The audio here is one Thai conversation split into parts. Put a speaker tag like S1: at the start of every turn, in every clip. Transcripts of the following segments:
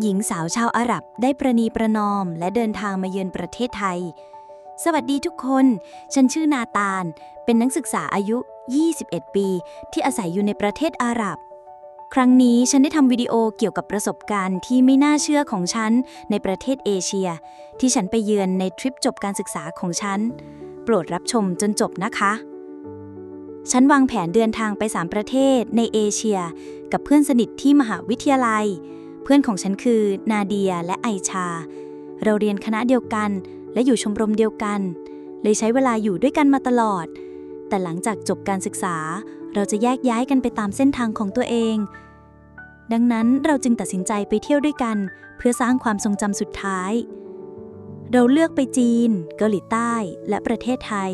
S1: หญิงสาวชาวอาหรับได้ประนีประนอมและเดินทางมาเยือนประเทศไทย สวัสดีทุกคน ฉันชื่อนาตาล เป็นนักศึกษาอายุ 21 ปี ที่อาศัยอยู่ในประเทศอาหรับ ครั้งนี้ฉันได้ทำวิดีโอเกี่ยวกับประสบการณ์ที่ไม่น่าเชื่อของฉันในประเทศเอเชีย ที่ฉันไปเยือนในทริปจบการศึกษาของฉัน โปรดรับชมจนจบนะคะ ฉันวางแผนเดินทางไป 3 ประเทศในเอเชีย กับเพื่อนสนิทที่มหาวิทยาลัย พื่อนของฉันคือนาเดียและไอชา เราเรียนคณะเดียวกัน และอยู่ชมรมเดียวกัน เลยใช้เวลาอยู่ด้วยกันมาตลอด แต่หลังจากจบการศึกษา เราจะแยกย้ายกันไปตามเส้นทางของตัวเอง ดังนั้นเราจึงตัดสินใจไปเที่ยวด้วยกัน เพื่อสร้างความทรงจำสุดท้าย เราเลือกไปจีน เกาหลีใต้และประเทศไทย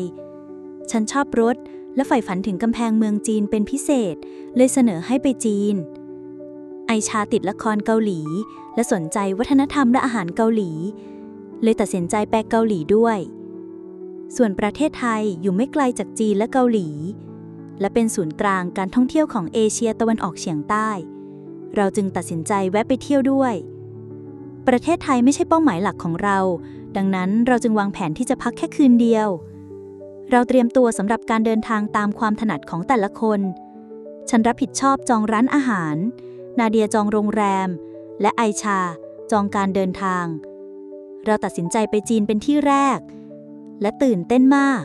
S1: ฉันชอบรถและใฝ่ฝันถึงกำแพงเมืองจีนเป็นพิเศษ เลยเสนอให้ไปจีน ไอชาติดละครเกาหลี และสนใจวัฒนธรรมและอาหารเกาหลี เลยตัดสินใจไปเกาหลีด้วย ส่วนประเทศไทยอยู่ไม่ไกลจากจีนและเกาหลี และเป็นศูนย์กลางการท่องเที่ยวของเอเชียตะวันออกเฉียงใต้ เราจึงตัดสินใจแวะไปเที่ยวด้วย ประเทศไทยไม่ใช่เป้าหมายหลักของเรา ดังนั้นเราจึงวางแผนที่จะพักแค่คืนเดียว เราเตรียมตัวสำหรับการเดินทางตามความถนัดของแต่ละคน ฉันรับผิดชอบจองร้านอาหาร นาเดียจองโรงแรม และไอชาจองการเดินทาง เราตัดสินใจไปจีนเป็นที่แรก และตื่นเต้นมาก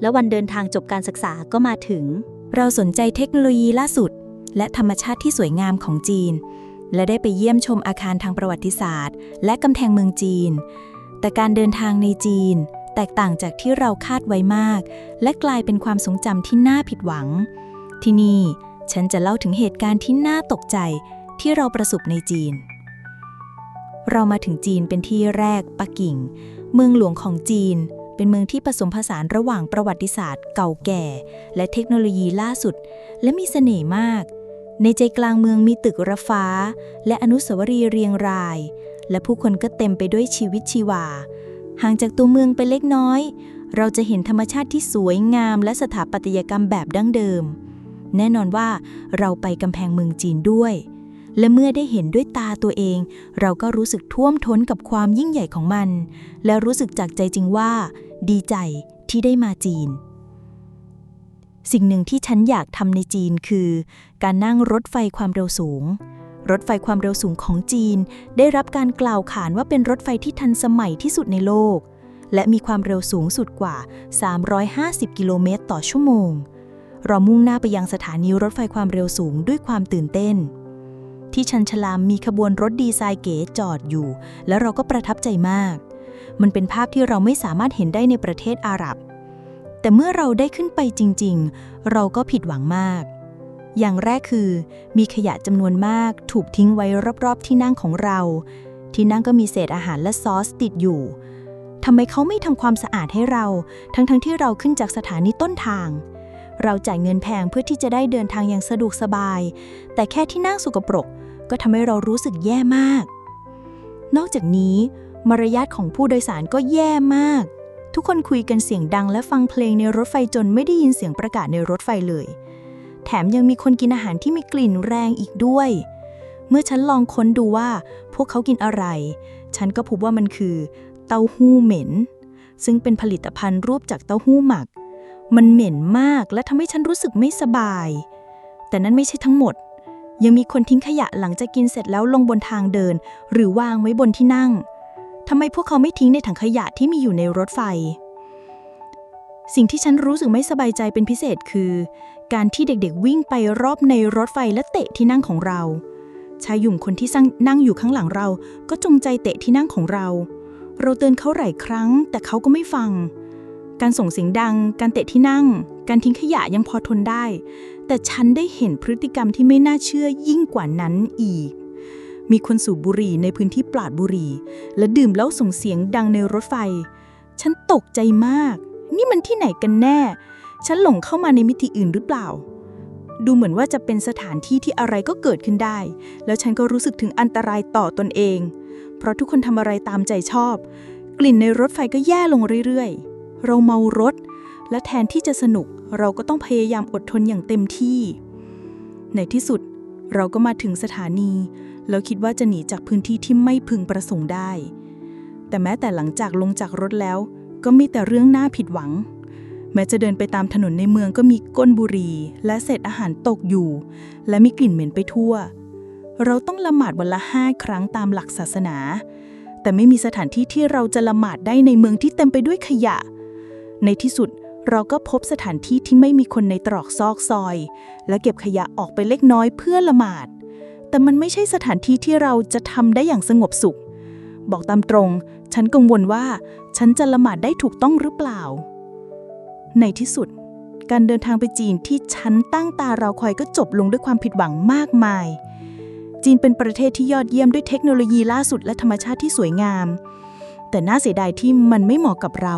S1: แล้ววันเดินทางจบการศึกษาก็มาถึง
S2: เราสนใจเทคโนโลยีล่าสุด และธรรมชาติที่สวยงามของจีน และได้ไปเยี่ยมชมอาคารทางประวัติศาสตร์ และกำแพงเมืองจีน แต่การเดินทางในจีน แตกต่างจากที่เราคาดไว้มาก และกลายเป็นความทรงจำที่น่าผิดหวัง ที่นี่ ฉันจะเล่าถึงเหตุการณ์ที่น่าตกใจที่เราประสบในจีน เรามาถึงจีนเป็นที่แรกปักกิ่ง เมืองหลวงของจีน เป็นเมืองที่ผสมผสานระหว่างประวัติศาสตร์ เก่าแก่ และเทคโนโลยีล่าสุด และมีเสน่ห์มาก ในใจกลางเมืองมีตึกระฟ้า และอนุสาวรีย์เรียงราย และผู้คนก็เต็มไปด้วยชีวิตชีวา ห่างจากตัวเมืองไปเล็กน้อย เราจะเห็นธรรมชาติที่สวยงาม และสถาปัตยกรรมแบบดั้งเดิม แน่นอนว่าเราไปกำแพงเมืองจีนด้วย และเมื่อได้เห็นด้วยตาตัวเอง เราก็รู้สึกท่วมท้นกับความยิ่งใหญ่ของมัน และรู้สึกจากใจจริงว่า ดีใจที่ได้มาจีน สิ่งหนึ่งที่ฉันอยากทำในจีนคือ การนั่งรถไฟความเร็วสูงรถไฟความเร็วสูงของจีน ได้รับการกล่าวขานว่าเป็นรถไฟที่ทันสมัยที่สุดในโลก และมีความเร็วสูงสุดกว่า 350 กิโลเมตรต่อชั่วโมง เรามุ่งหน้าไปยังสถานีรถไฟความเร็วสูงด้วยความตื่นเต้น ที่ชันชลามมีขบวนรถดีไซน์เก๋จอดอยู่ และเราก็ประทับใจมาก มันเป็นภาพที่เราไม่สามารถเห็นได้ในประเทศอาหรับ แต่เมื่อเราได้ขึ้นไปจริง ๆ เราก็ผิดหวังมาก อย่างแรกคือ มีขยะจำนวนมากถูกทิ้งไว้รอบๆ ที่นั่งของเรา ที่นั่งก็มีเศษอาหารและซอสติดอยู่ทำไมเขาไม่ทำความสะอาดให้เรา ทั้งๆทที่เราขึ้นจากสถานีต้นทาง เราจ่ายเงินแพงเพื่อที่จะได้เดินทางอย่างสะดวกสบาย แต่แค่ที่นั่งสกปรก ก็ทำให้เรารู้สึกแย่มาก นอกจากนี้ มารยาทของผู้โดยสารก็แย่มาก ทุกคนคุยกันเสียงดังและฟังเพลงในรถไฟจนไม่ได้ยินเสียงประกาศในรถไฟเลย แถมยังมีคนกินอาหารที่มีกลิ่นแรงอีกด้วย เมื่อฉันลองค้นดูว่า พวกเขากินอะไร ฉันก็พบว่ามันคือ เต้าหู้เหม็น ซึ่งเป็นผลิตภัณฑ์รูปจากเต้าหู้หมัก มันเหม็นมากและทำให้ฉันรู้สึกไม่สบาย แต่นั้นไม่ใช่ทั้งหมด ยังมีคนทิ้งขยะหลังจากกินเสร็จแล้วลงบนทางเดิน หรือวางไว้บนที่นั่งทำไมพวกเขาไม่ทิ้งในถังขยะที่มีอยู่ในรถไฟ สิ่งที่ฉันรู้สึกไม่สบายใจเป็นพิเศษคือ การที่เด็กๆวิ่งไปรอบในรถไฟและเตะที่นั่งของเรา ชายหยุ่มคนที่นั่งอยู่ข้างหลังเรา ก็จงใจเตะที่นั่งของเรา เราเตือนเขาหลายครั้ง แต่เขาก็ไม่ฟัง การส่งเสียงดัง การเตะที่นั่ง การทิ้งขยะยังพอทนได้ แต่ฉันได้เห็นพฤติกรรมที่ไม่น่าเชื่อยิ่งกว่านั้นอีก มีคนสูบบุหรี่ในพื้นที่ปราดบุหรี่และดื่มแล้วส่งเสียงดังในรถไฟ ฉันตกใจมาก นี่มันที่ไหนกันแน่ ฉันหลงเข้ามาในมิติอื่นหรือเปล่า ดูเหมือนว่าจะเป็นสถานที่ที่อะไรก็เกิดขึ้นได้ แล้วฉันก็รู้สึกถึงอันตรายต่อตนเอง เพราะทุกคนทำอะไรตามใจชอบ กลิ่นในรถไฟก็แย่ลงเรื่อยๆ เราเมารถ และแทนที่จะสนุกเราก็ต้องพยายามอดทนอย่างเต็มที่ ในที่สุดเราก็มาถึงสถานี
S3: แล้วคิดว่าจะหนีจากพื้นที่ที่ไม่พึงประสงค์ได้ แต่แม้แต่หลังจากลงจากรถแล้ว ก็มีแต่เรื่องน่าผิดหวัง แม้จะเดินไปตามถนนในเมืองก็มีก้นบุหรี่และเศษอาหารตกอยู่ และมีกลิ่นเหม็นไปทั่ว เราต้องละหมาดวันละห้าครั้งตามหลักศาสนา แต่ไม่มีสถานที่ที่เราจะละหมาดได้ในเมืองที่เต็มไปด้วยขยะ ในที่สุดเราก็พบสถานที่ที่ไม่มีคนในตรอกซอกซอย และเก็บขยะออกไปเล็กน้อยเพื่อละหมาด แต่มันไม่ใช่สถานที่ที่เราจะทำได้อย่างสงบสุข บอกตามตรง ฉันกังวลว่า ฉันจะละหมาดได้ถูกต้องหรือเปล่า ในที่สุด การเดินทางไปจีนที่ฉันตั้งตาเรอคอยก็จบลงด้วยความผิดหวังมากมาย จีนเป็นประเทศที่ยอดเยี่ยมด้วยเทคโนโลยีล่าสุดและธรรมชาติที่สวยงาม แต่น่าเสียดายที่มันไม่เหมาะกับเรา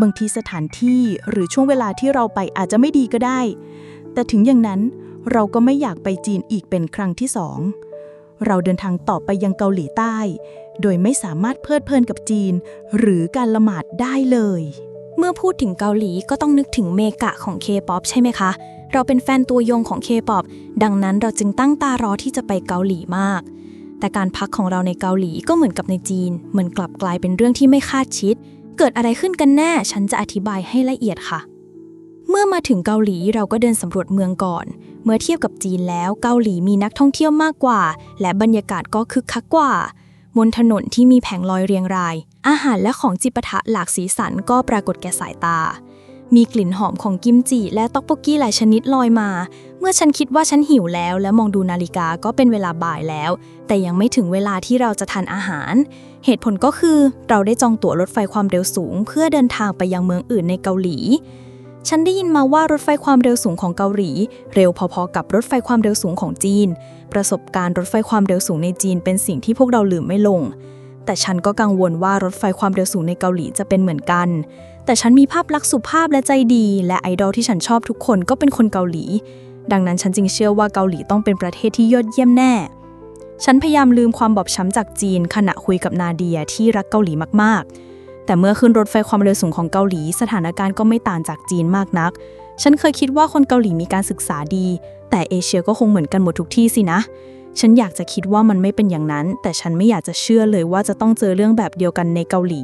S3: บางทีสถานที่หรือช่วงเวลาที่เราไปอาจจะไม่ดีก็ได้ แต่ถึงอย่างนั้นเราก็ไม่อยากไปจีนอีกเป็นครั้งที่สอง เราเดินทางต่อไปยังเกาหลีใต้ โดยไม่สามารถเพลิดเพลินกับจีน หรือการละหมาดได้เลย
S2: เมื่อพูดถึงเกาหลีก็ต้องนึกถึงเมกะของ K-POP ใช่ไหมคะ เราเป็นแฟนตัวยงของ K-POP ดังนั้นเราจึงตั้งตารอที่จะไปเกาหลีมาก แต่การพักของเราในเกาหลีก็เหมือนกับในจีน เหมือนกลับกลายเป็นเรื่องที่ไม่คาดคิด เกิดอะไรขึ้นกันแน่ ฉันจะอธิบายให้ละเอียดค่ะ เมื่อมาถึงเกาหลีเราก็เดินสำรวจเมืองก่อน เมื่อเทียบกับจีนแล้วเกาหลีมีนักท่องเที่ยวมากกว่า และบรรยากาศก็คึกคักกว่า บนถนนที่มีแผงลอยเรียงราย อาหารและของจิปาถะหลากสีสันก็ปรากฏแก่สายตา มีกลิ่นหอมของกิมจิและต๊อกโบกกี้หลายชนิดลอยมา เมื่อฉันคิดว่าฉันหิวแล้ว และมองดูนาฬิกาก็เป็นเวลาบ่ายแล้ว แต่ยังไม่ถึงเวลาที่เราจะทานอาหาร เหตุผลก็คือเราได้จองตั๋วรถไฟความเร็วสูง เพื่อเดินทางไปยังเมืองอื่นในเกาหลี ฉันได้ยินมาว่ารถไฟความเร็วสูงของเกาหลี เร็วพอๆกับรถไฟความเร็วสูงของจีน ประสบการณ์รถไฟความเร็วสูงในจีนเป็นสิ่งที่พวกเราลืมไม่ลง แต่ฉันก็กังวลว่ารถไฟความเร็วสูงในเกาหลีจะเป็นเหมือนกัน แต่ฉันมีภาพลักษณ์สุภาพและใจดี และไอดอลที่ฉันชอบทุกคนก็เป็นคนเกาหลี ดังนั้นฉันจึงเชื่อว่าเกาหลีต้องเป็นประเทศที่ยอดเยี่ยมแน่ ฉันพยายามลืมความบอบช้ำจากจีน ขณะคุยกับนาเดียที่รักเกาหลีมากๆ แต่เมื่อขึ้นรถไฟความเร็วสูงของเกาหลี สถานการณ์ก็ไม่ต่างจากจีนมากนัก ฉันเคยคิดว่าคนเกาหลีมีการศึกษาดี แต่เอเชียก็คงเหมือนกันหมดทุกที่สินะ ฉันอยากจะคิดว่ามันไม่เป็นอย่างนั้น แต่ฉันไม่อยากจะเชื่อเลยว่าจะต้องเจอเรื่องแบบเดียวกันในเกาหลี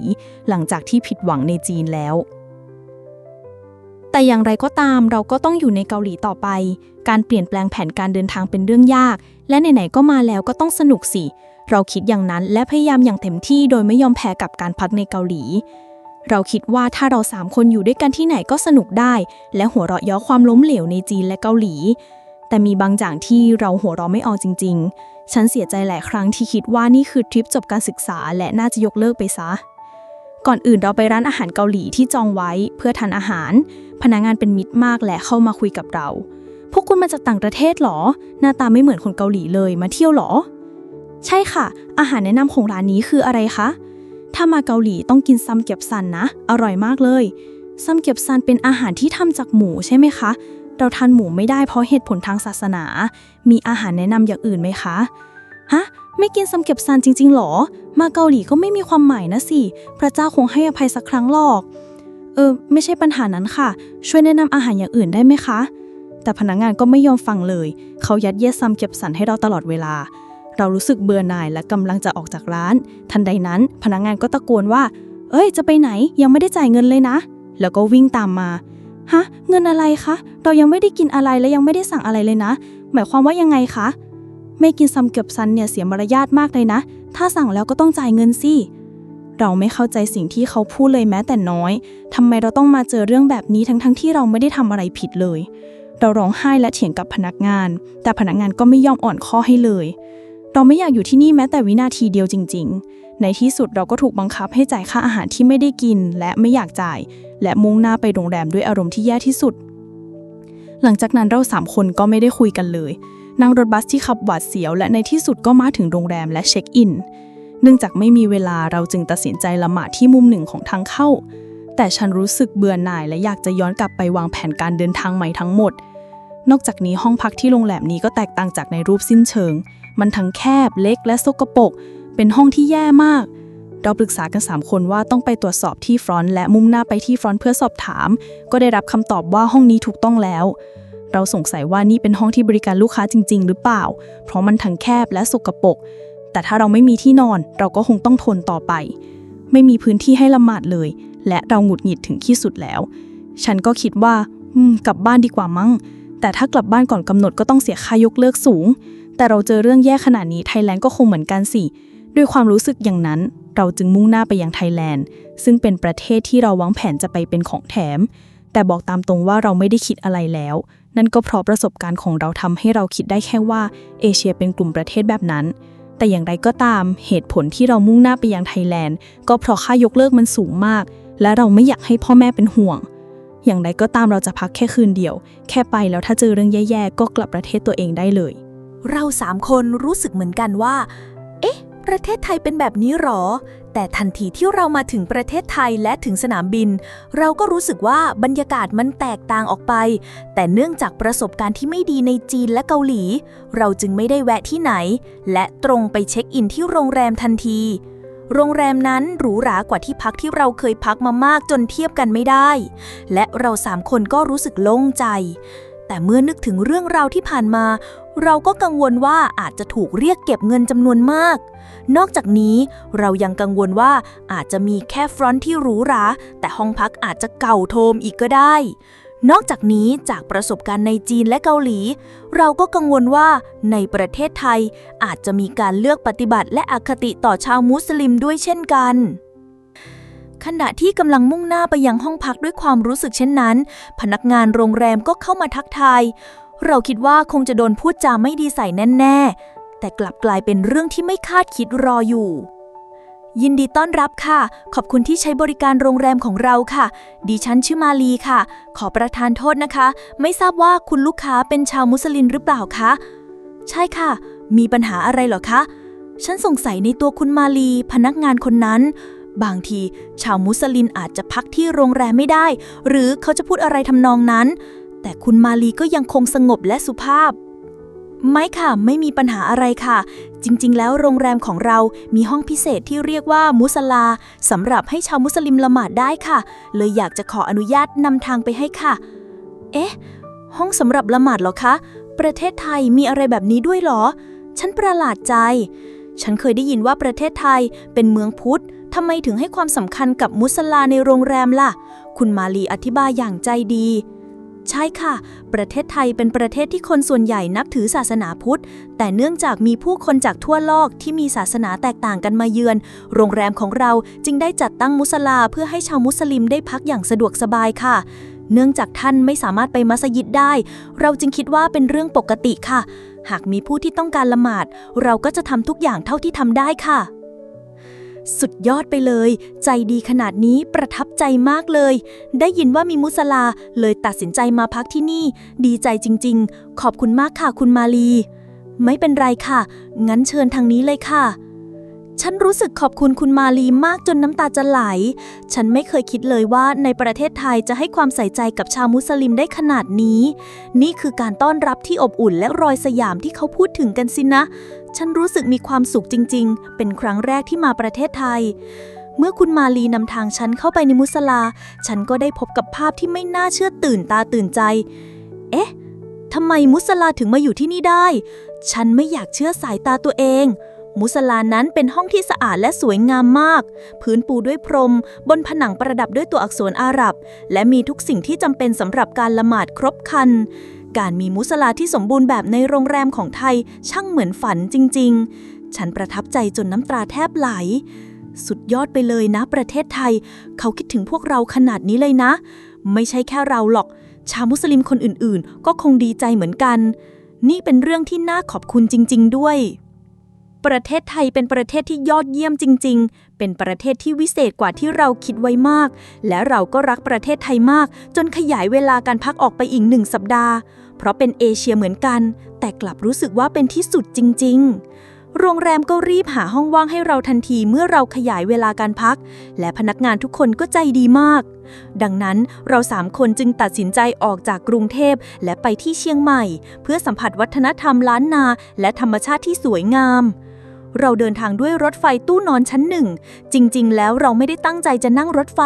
S2: หลังจากที่ผิดหวังในจีนแล้ว แต่อย่างไรก็ตามเราก็ต้องอยู่ในเกาหลีต่อไป การเปลี่ยนแปลงแผนการเดินทางเป็นเรื่องยาก และไหนๆก็มาแล้วก็ต้องสนุกสิ เราคิดอย่างนั้นและพยายามอย่างเต็มที่โดยไม่ยอมแพ้กับการพักในเกาหลี เราคิดว่าถ้าเราสามคนอยู่ด้วยกันที่ไหนก็สนุกได้ และหัวเราะย้อความล้มเหลวในจีนและเกาหลี แต่มีบางอย่างที่เราหัวเราะไม่ออกจริง ๆ ฉันเสียใจหลายครั้งที่คิดว่านี่คือทริปจบการศึกษาและน่าจะยกเลิกไปซะ ก่อนอื่นเราไปร้านอาหารเกาหลีที่จองไว้เพื่อทานอาหาร พนักงานเป็นมิตรมากและเข้ามาคุยกับเรา พวกคุณมาจากต่างประเทศหรอ หน้าตาไม่เหมือนคนเกาหลีเลยมาเที่ยวหรอ ใช่ค่ะ อาหารแนะนำของร้านนี้คืออะไรคะ ถ้ามาเกาหลีต้องกินซัมเกียบซันนะ อร่อยมากเลยซัมเกียบซันเป็นอาหารที่ทำจากหมูใช่ไหมคะ เราทานหมูไม่ได้เพราะเหตุผลทางศาสนา มีอาหารแนะนำอย่างอื่นไหมคะ ฮะ ไม่กินซัมเกียบซันจริง ๆหรอ มาเกาหลีก็ไม่มีความหมายนะสิ พระเจ้าคงให้อภัยสักครั้งหรอก เออ ไม่ใช่ปัญหานั้นค่ะ ช่วยแนะนำอาหารอย่างอื่นได้ไหมคะ แต่พนักงานก็ไม่ยอมฟังเลย เขายัดเยียดซัมเก็บสันให้เราตลอดเวลา เรารู้สึกเบื่อหน่ายและกำลังจะออกจากร้าน ทันใดนั้น พนักงานก็ตะโกนว่า เอ้ย จะไปไหน ยังไม่ได้จ่ายเงินเลยนะ แล้วก็วิ่งตามมา ฮะ เงินอะไรคะ เรายังไม่ได้กินอะไรและยังไม่ได้สั่งอะไรเลยนะ หมายความว่ายังไงคะ ไม่กินซัมเก็บซันเนี่ยเสียมารยาทมากเลยนะ ถ้าสั่งแล้วก็ต้องจ่ายเงินสิ เราไม่เข้าใจสิ่งที่เขาพูดเลยแม้แต่น้อย ทำไมเราต้องมาเจอเรื่องแบบนี้ทั้งๆทที่เราไม่ได้ทำอะไรผิดเลย เราร้องไห้และเถียงกับพนักงาน แต่พนักงานก็ไม่ยอมอ่อนข้อให้เลย เราไม่อยากอยู่ที่นี่แม้แต่วินาทีเดียวจริง ๆ ในที่สุดเราก็ถูกบังคับให้จ่ายค่าอาหารที่ไม่ได้กิน และไม่อยากจ่าย และมุ่งหน้าไปโรงแรมด้วยอารมณ์ที่แย่ที่สุด หลังจากนั้นเราสามคนก็ไม่ได้คุยกันเลย นั่งรถบัสที่ขับหวาดเสียว และในที่สุดก็มาถึงโรงแรมและเช็คอิน เนื่องจากไม่มีเวลาเราจึงตัดสินใจละหมาดที่มุมหนึ่งของทางเข้า แต่ฉันรู้สึกเบื่อหน่ายและอยากจะย้อนกลับไปวางแผนการเดินทางใหม่ทั้งหมด นอกจากนี้ห้องพักที่โรงแรมนี้ก็แตกต่างจากในรูปสิ้นเชิง มันทั้งแคบเล็กและสกปรก เป็นห้องที่แย่มากเราปรึกษากัน 3 คนว่าต้องไปตรวจสอบที่ฟรอนต์และมุ่งหน้าไปที่ฟรอนต์เพื่อสอบถาม ก็ได้รับคำตอบว่าห้องนี้ถูกต้องแล้ว
S4: เราสงสัยว่านี่เป็นห้องที่บริการลูกค้าจริง ๆ หรือเปล่า เพราะมันทั้งแคบและสกปรก แต่ถ้าเราไม่มีที่นอน เราก็คงต้องทนต่อไป ไม่มีพื้นที่ให้ละหมาดเลย และเราหงุดหงิดถึงที่สุดแล้ว ฉันก็คิดว่าอืมกลับบ้านดีกว่ามั้ง แต่ถ้ากลับบ้านก่อนกำหนดก็ต้องเสียค่ายกเลิกสูง แต่เราเจอเรื่องแย่ขนาดนี้ไทยแลนด์ก็คงเหมือนกันสิ ด้วยความรู้สึกอย่างนั้น เราจึงมุ่งหน้าไปยังไทยแลนด์ ซึ่งเป็นประเทศที่เราวางแผนจะไปเป็นของแถม แต่บอกตามตรงว่าเราไม่ได้คิดอะไรแล้ว นั่นก็เพราะประสบการณ์ของเราทำให้เราคิดได้แค่ว่าเอเชียเป็นกลุ่มประเทศแบบนั้น แต่อย่างไรก็ตามเหตุผลที่เรามุ่งหน้าไปยังไทยแลนด์ ก็เพราะค่ายกเลิกมันสูงมาก และเราไม่อยากให้พ่อแม่เป็นห่วง อย่างไรก็ตามเราจะพักแค่คืนเดียว แค่ไปแล้วถ้าเจอเรื่องแย่ๆก็กลับประเทศตัวเองได้เลย
S3: เราสามคนรู้สึกเหมือนกันว่า เอ๊ะ ประเทศไทยเป็นแบบนี้หรอ แต่ทันทีที่เรามาถึงประเทศไทยและถึงสนามบิน เราก็รู้สึกว่าบรรยากาศมันแตกต่างออกไป แต่เนื่องจากประสบการณ์ที่ไม่ดีในจีนและเกาหลี เราจึงไม่ได้แวะที่ไหน และตรงไปเช็คอินที่โรงแรมทันที โรงแรมนั้นหรูหรากว่าที่พักที่เราเคยพักมามากจนเทียบกันไม่ได้ และเราสามคนก็รู้สึกโล่งใจแต่เมื่อนึกถึงเรื่องราวที่ผ่านมา เราก็กังวลว่าอาจจะถูกเรียกเก็บเงินจำนวนมาก นอกจากนี้เรายังกังวลว่าอาจจะมีแค่ฟรอนต์ที่หรูหรา แต่ห้องพักอาจจะเก่าโทมอีกก็ได้ นอกจากนี้จากประสบการณ์ในจีนและเกาหลี เราก็กังวลว่าในประเทศไทยอาจจะมีการเลือกปฏิบัติและอคติต่อชาวมุสลิมด้วยเช่นกันขณะที่กำลังมุ่งหน้าไปยังห้องพักด้วยความรู้สึกเช่นนั้น พนักงานโรงแรมก็เข้ามาทักทาย เราคิดว่าคงจะโดนพูดจาไม่ดีใส่แน่ๆ แต่กลับกลายเป็นเรื่องที่ไม่คาดคิดรออยู่ ยินดีต้อนรับค่ะ ขอบคุณที่ใช้บริการโรงแรมของเราค่ะ ดิฉันชื่อมาลีค่ะ ขอประทานโทษนะคะ ไม่ทราบว่าคุณลูกค้าเป็นชาวมุสลิมหรือเปล่าคะ ใช่ค่ะ มีปัญหาอะไรเหรอคะ ฉันสงสัยในตัวคุณมาลี พนักงานคนนั้นบางทีชาวมุสลิมอาจจะพักที่โรงแรมไม่ได้ หรือเขาจะพูดอะไรทำนองนั้น แต่คุณมาลีก็ยังคงสงบและสุภาพ ไม่ค่ะ ไม่มีปัญหาอะไรค่ะ จริง ๆ แล้วโรงแรมของเรามีห้องพิเศษที่เรียกว่ามุสลาสำหรับให้ชาวมุสลิมละหมาดได้ค่ะ เลยอยากจะขออนุญาตนำทางไปให้ค่ะ เอ๊ะ ห้องสำหรับละหมาดเหรอคะ ประเทศไทยมีอะไรแบบนี้ด้วยเหรอ ฉันประหลาดใจ ฉันเคยได้ยินว่าประเทศไทยเป็นเมืองพุทธทำไมถึงให้ความสำคัญกับมุสลาในโรงแรมล่ะ คุณมาลีอธิบายอย่างใจดี ใช่ค่ะ ประเทศไทยเป็นประเทศที่คนส่วนใหญ่นับถือศาสนาพุทธ แต่เนื่องจากมีผู้คนจากทั่วโลกที่มีศาสนาแตกต่างกันมาเยือน โรงแรมของเราจึงได้จัดตั้งมุสลาเพื่อให้ชาวมุสลิมได้พักอย่างสะดวกสบายค่ะ เนื่องจากท่านไม่สามารถไปมัสยิดได้ เราจึงคิดว่าเป็นเรื่องปกติค่ะ หากมีผู้ที่ต้องการละหมาด เราก็จะทำทุกอย่างเท่าที่ทำได้ค่ะ สุดยอดไปเลย ใจดีขนาดนี้ประทับใจมากเลย ได้ยินว่ามีมุสลาเลยตัดสินใจมาพักที่นี่ ดีใจจริง ๆ ขอบคุณมากค่ะคุณมาลี ไม่เป็นไรค่ะ งั้นเชิญทางนี้เลยค่ะฉันรู้สึกขอบคุณคุณมาลีมากจนน้ำตาจะไหล ฉันไม่เคยคิดเลยว่าในประเทศไทยจะให้ความใส่ใจกับชาวมุสลิมได้ขนาดนี้ นี่คือการต้อนรับที่อบอุ่นและรอยสยามที่เขาพูดถึงกันสินะ ฉันรู้สึกมีความสุขจริง ๆ เป็นครั้งแรกที่มาประเทศไทย เมื่อคุณมาลีนำทางฉันเข้าไปในมุสลา ฉันก็ได้พบกับภาพที่ไม่น่าเชื่อตื่นตาตื่นใจ เอ๊ะทำไมมุสลาถึงมาอยู่ที่นี่ได้ ฉันไม่อยากเชื่อสายตาตัวเอง มุสลานั้นเป็นห้องที่สะอาดและสวยงามมาก พื้นปูด้วยพรม บนผนังประดับด้วยตัวอักษรอาหรับ และมีทุกสิ่งที่จำเป็นสำหรับการละหมาดครบคัน การมีมุสลาที่สมบูรณ์แบบในโรงแรมของไทยช่างเหมือนฝันจริง ๆ ฉันประทับใจจนน้ำตาแทบไหล สุดยอดไปเลยนะประเทศไทย เขาคิดถึงพวกเราขนาดนี้เลยนะ ไม่ใช่แค่เราหรอก ชาวมุสลิมคนอื่นๆ ก็คงดีใจเหมือนกัน นี่เป็นเรื่องที่น่าขอบคุณจริง ๆ ด้วย ประเทศไทยเป็นประเทศที่ยอดเยี่ยมจริง ๆ เป็นประเทศที่วิเศษกว่าที่เราคิดไว้มาก และเราก็รักประเทศไทยมาก จนขยายเวลาการพักออกไปอีกหนึ่งสัปดาห์ เพราะเป็นเอเชียเหมือนกัน แต่กลับรู้สึกว่าเป็นที่สุดจริง ๆ โรงแรมก็รีบหาห้องว่างให้เราทันทีเมื่อเราขยายเวลาการพัก และพนักงานทุกคนก็ใจดีมาก ดังนั้นเราสามคนจึงตัดสินใจออกจากกรุงเทพและไปที่เชียงใหม่ เพื่อสัมผัสวัฒนธรรมล้านนา และธรรมชาติที่สวยงาม เราเดินทางด้วยรถไฟตู้นอนชั้นหนึ่ง จริง ๆ แล้วเราไม่ได้ตั้งใจจะนั่งรถไฟ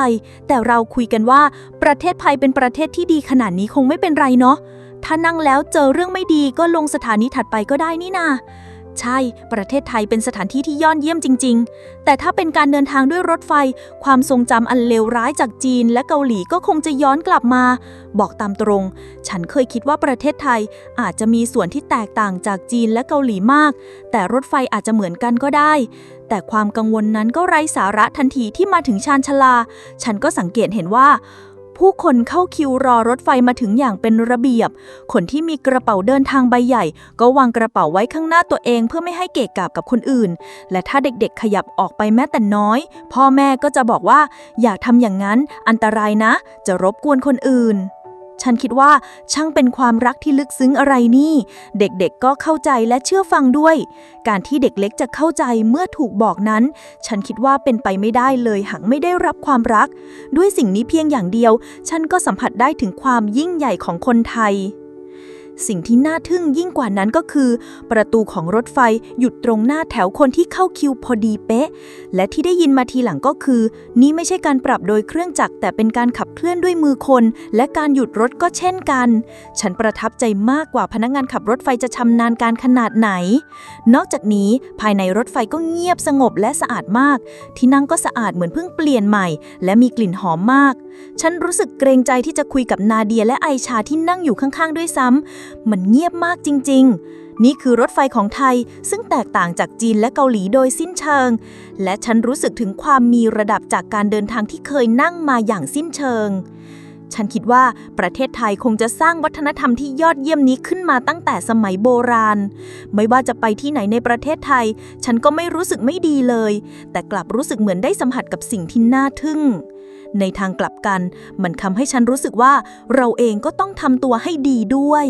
S3: แต่เราคุยกันว่าประเทศไทยเป็นประเทศที่ดีขนาดนี้คงไม่เป็นไรเนาะ ถ้านั่งแล้วเจอเรื่องไม่ดีก็ลงสถานีถัดไปก็ได้นี่นา ใช่ ประเทศไทยเป็นสถานที่ที่ยอดเยี่ยมจริง ๆ แต่ถ้าเป็นการเดินทางด้วยรถไฟ ความทรงจำอันเลวร้ายจากจีนและเกาหลีก็คงจะย้อนกลับมา บอกตามตรง ฉันเคยคิดว่าประเทศไทยอาจจะมีส่วนที่แตกต่างจากจีนและเกาหลีมาก แต่รถไฟอาจจะเหมือนกันก็ได้ แต่ความกังวลนั้นก็ไร้สาระทันทีที่มาถึงชานชลา ฉันก็สังเกตเห็นว่า ผู้คนเข้าคิวรอรถไฟมาถึงอย่างเป็นระเบียบ คนที่มีกระเป๋าเดินทางใบใหญ่ ก็วางกระเป๋าไว้ข้างหน้าตัวเองเพื่อไม่ให้เกะกะกับคนอื่น และถ้าเด็กๆขยับออกไปแม้แต่น้อย พ่อแม่ก็จะบอกว่า อย่าทำอย่างนั้นอันตรายนะ จะรบกวนคนอื่น ฉันคิดว่าช่างเป็นความรักที่ลึกซึ้งอะไรนี่ เด็กๆก็เข้าใจและเชื่อฟังด้วย การที่เด็กเล็กจะเข้าใจเมื่อถูกบอกนั้น ฉันคิดว่าเป็นไปไม่ได้เลยหากไม่ได้รับความรัก ด้วยสิ่งนี้เพียงอย่างเดียว ฉันก็สัมผัสได้ถึงความยิ่งใหญ่ของคนไทย สิ่งที่น่าทึ่งยิ่งกว่านั้นก็คือ ประตูของรถไฟหยุดตรงหน้าแถวคนที่เข้าคิวพอดีเป๊ะ และที่ได้ยินมาทีหลังก็คือ นี่ไม่ใช่การปรับโดยเครื่องจักรแต่เป็นการขับเคลื่อนด้วยมือคน และการหยุดรถก็เช่นกัน ฉันประทับใจมากกว่าพนักงานขับรถไฟจะชำนาญการขนาดไหน นอกจากนี้ภายในรถไฟก็เงียบสงบและสะอาดมาก ที่นั่งก็สะอาดเหมือนเพิ่งเปลี่ยนใหม่ และมีกลิ่นหอมมาก ฉันรู้สึกเกรงใจที่จะคุยกับนาเดียและไอชาที่นั่งอยู่ข้างๆด้วยซ้ำมันเงียบมากจริง ๆ นี่คือรถไฟของไทยซึ่งแตกต่างจากจีนและเกาหลีโดยสิ้นเชิง และฉันรู้สึกถึงความมีระดับจากการเดินทางที่เคยนั่งมาอย่างสิ้นเชิง ฉันคิดว่าประเทศไทยคงจะสร้างวัฒนธรรมที่ยอดเยี่ยมนี้ขึ้นมาตั้งแต่สมัยโบราณ ไม่ว่าจะไปที่ไหนในประเทศไทย ฉันก็ไม่รู้สึกไม่ดีเลย แต่กลับรู้สึกเหมือนได้สัมผัสกับสิ่งที่น่าทึ่งในทางกลับกัน มันทำให้ฉันรู้สึกว่าเราเองก็ต้องทำตัวให้ดีด้วย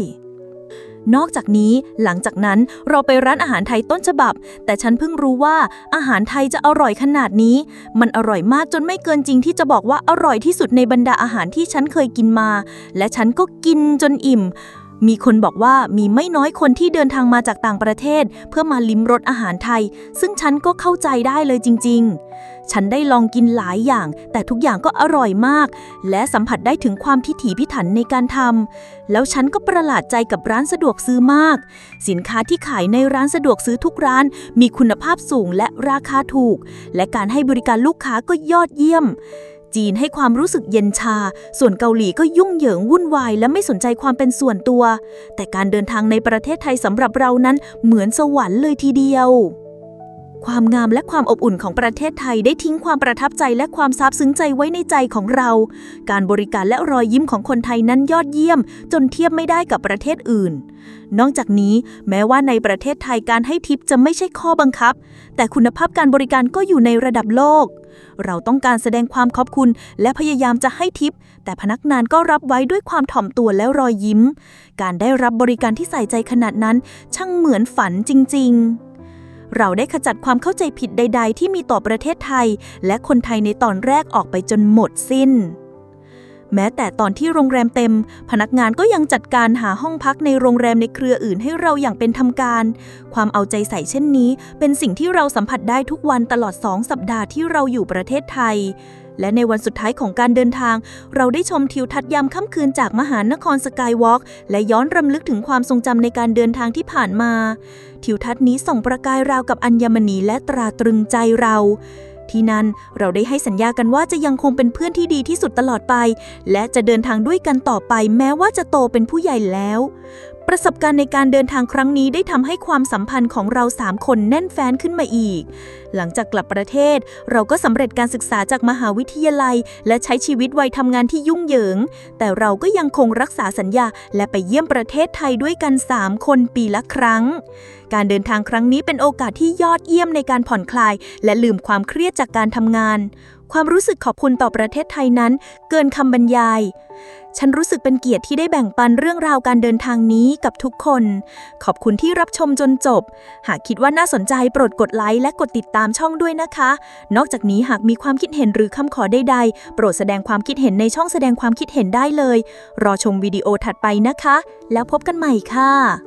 S3: นอกจากนี้หลังจากนั้นเราไปร้านอาหารไทยต้นฉบับ แต่ฉันเพิ่งรู้ว่าอาหารไทยจะอร่อยขนาดนี้ มันอร่อยมากจนไม่เกินจริงที่จะบอกว่าอร่อยที่สุดในบรรดาอาหารที่ฉันเคยกินมา และฉันก็กินจนอิ่ม มีคนบอกว่ามีไม่น้อยคนที่เดินทางมาจากต่างประเทศ เพื่อมาลิ้มรสอาหารไทย ซึ่งฉันก็เข้าใจได้เลยจริง ๆ ฉันได้ลองกินหลายอย่าง แต่ทุกอย่างก็อร่อยมาก และสัมผัสได้ถึงความพิถีพิถันในการทำแล้วฉันก็ประหลาดใจกับร้านสะดวกซื้อมาก สินค้าที่ขายในร้านสะดวกซื้อทุกร้าน มีคุณภาพสูงและราคาถูก และการให้บริการลูกค้าก็ยอดเยี่ยม จีนให้ความรู้สึกเย็นชา ส่วนเกาหลีก็ยุ่งเหยิงวุ่นวายและไม่สนใจความเป็นส่วนตัว แต่การเดินทางในประเทศไทยสำหรับเรานั้นเหมือนสวรรค์เลยทีเดียว ความงามและความอบอุ่นของประเทศไทยได้ทิ้งความประทับใจและความซาบซึ้งใจไว้ในใจของเรา การบริการและรอยยิ้มของคนไทยนั้นยอดเยี่ยม จนเทียบไม่ได้กับประเทศอื่น นอกจากนี้ แม้ว่าในประเทศไทยการให้ทิปจะไม่ใช่ข้อบังคับ แต่คุณภาพการบริการก็อยู่ในระดับโลก เราต้องการแสดงความขอบคุณ และพยายามจะให้ทิป แต่พนักงานก็รับไว้ด้วยความถ่อมตัวและรอยยิ้ม การได้รับบริการที่ใส่ใจขนาดนั้น ช่างเหมือนฝันจริง ๆ เราได้ขจัดความเข้าใจผิดใด ๆ ที่มีต่อประเทศไทย และคนไทยในตอนแรกออกไปจนหมดสิ้น แม้แต่ตอนที่โรงแรมเต็ม พนักงานก็ยังจัดการหาห้องพักในโรงแรมในเครืออื่นให้เราอย่างเป็นทำการ ความเอาใจใส่เช่นนี้ เป็นสิ่งที่เราสัมผัสได้ทุกวันตลอดสองสัปดาห์ที่เราอยู่ประเทศไทย และในวันสุดท้ายของการเดินทาง เราได้ชมทิวทัศน์ยามค่ำคืนจากมหานครสกายวอล์กและย้อนรำลึกถึงความทรงจำในการเดินทางที่ผ่านมา ทิวทัศน์นี้ส่องประกายราวกับอัญมณีและตราตรึงใจเรา ที่นั่นเราได้ให้สัญญากันว่าจะยังคงเป็นเพื่อนที่ดีที่สุดตลอดไป และจะเดินทางด้วยกันต่อไป แม้ว่าจะโตเป็นผู้ใหญ่แล้ว ประสบการณ์ในการเดินทางครั้งนี้ได้ทำให้ความสัมพันธ์ของเราสามคนแน่นแฟ้นขึ้นมาอีกหลังจากกลับประเทศ เราก็สำเร็จการศึกษาจากมหาวิทยาลัย และใช้ชีวิตวัยทำงานที่ยุ่งเหยิง แต่เราก็ยังคงรักษาสัญญา และไปเยี่ยมประเทศไทยด้วยกัน 3 คนปีละครั้ง การเดินทางครั้งนี้เป็นโอกาสที่ยอดเยี่ยมในการผ่อนคลาย และลืมความเครียดจากการทำงาน ความรู้สึกขอบคุณต่อประเทศไทยนั้น เกินคำบรรยายฉันรู้สึกเป็นเกียรติที่ได้แบ่งปันเรื่องราวการเดินทางนี้กับทุกคน ขอบคุณที่รับชมจนจบ หากคิดว่าน่าสนใจโปรดกดไลค์และกดติดตามช่องด้วยนะคะ นอกจากนี้หากมีความคิดเห็นหรือคำขอใดๆ โปรดแสดงความคิดเห็นในช่องแสดงความคิดเห็นได้เลย รอชมวิดีโอถัดไปนะคะ แล้วพบกันใหม่ค่ะ